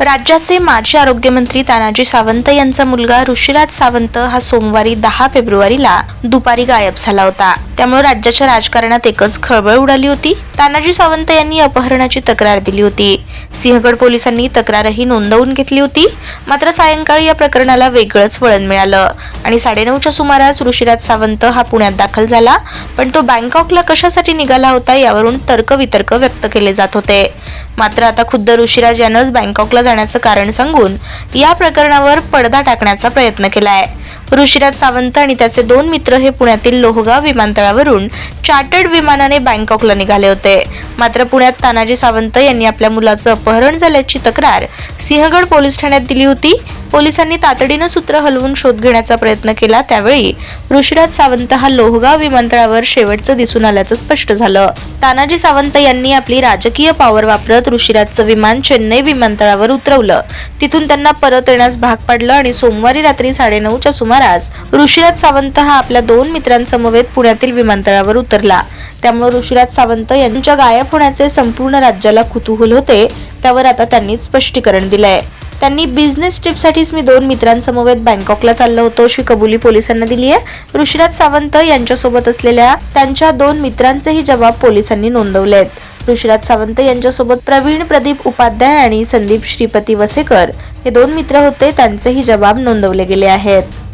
राज्याचे माजी आरोग्यमंत्री तानाजी सावंत यांचा मुलगा ऋषीराज सावंत हा सोमवारी दहा फेब्रुवारीला दुपारी गायब झाला होता. त्यामुळे राज्याच्या राजकारणात एकच खळबळ उडाली होती. तानाजी सावंत यांनी अपहरणाची तक्रार दिली होती. सिंहगड पोलिसांनी तक्रारही नोंदवून घेतली होती. मात्र सायंकाळी या प्रकरणाला वेगळंच वळण मिळालं. आणि साडेनऊच्या सुमारास ऋषीराज सावंत हा पुण्यात दाखल झाला. पण तो बँकॉकला कशासाठी निघाला होता यावरून तर्कवितर्क व्यक्त केले जात होते. मात्र आता खुद्द ऋषीराज यानंच बँकॉकला जाण्याचं कारण सांगून या प्रकरणावर पडदा टाकण्याचा प्रयत्न केला आहे ऋषीराज सावंत आणि त्याचे दोन मित्र हे पुण्यातील लोहगाव विमानतळावरून चार्टर्ड विमानाने बँकॉकला निघाले होते. मात्र पुण्यात तानाजी सावंत यांनी आपल्या मुलाचं अपहरण झाल्याची तक्रार सिंहगड पोलीस ठाण्यात दिली होती. पोलिसांनी तातडीनं सूत्र हलवून शोध घेण्याचा प्रयत्न केला. त्यावेळी ऋषीराज सावंत हा लोहगाव विमानतळावर शेवटचं दिसून आल्याचं स्पष्ट झालं. तानाजी सावंत यांनी आपली राजकीय पॉवर वापरत ऋषीराजचं विमान चेन्नई विमानतळावर उतरवलं. तिथून त्यांना परत येण्यास भाग पाडलं आणि सोमवारी रात्री साडेनऊच्या सुमारास ऋषीराज सावंत हा आपल्या दोन मित्रांसमवेत पुण्यातील विमानतळावर उतरला. त्यामुळे ऋषीराज सावंत यांच्या गायब होण्याचे संपूर्ण राज्याला कुतूहल होते त्यावर आता त्यांनी स्पष्टीकरण दिलंय. त्यांनी बिझनेस ट्रिपसाठीच मी दोन मित्रांसमवेत बँकॉकला चाललो होतो. अशी कबुली पोलिसांना दिली आहे. ऋषीराज सावंत यांच्यासोबत असलेल्या त्यांच्या दोन मित्रांचेही जबाब पोलिसांनी नोंदवले आहेत. ऋषीराज सावंत यांच्यासोबत प्रवीण प्रदीप उपाध्याय आणि संदीप श्रीपती वसेकर हे दोन मित्र होते. त्यांचेही जबाब नोंदवले गेले आहेत.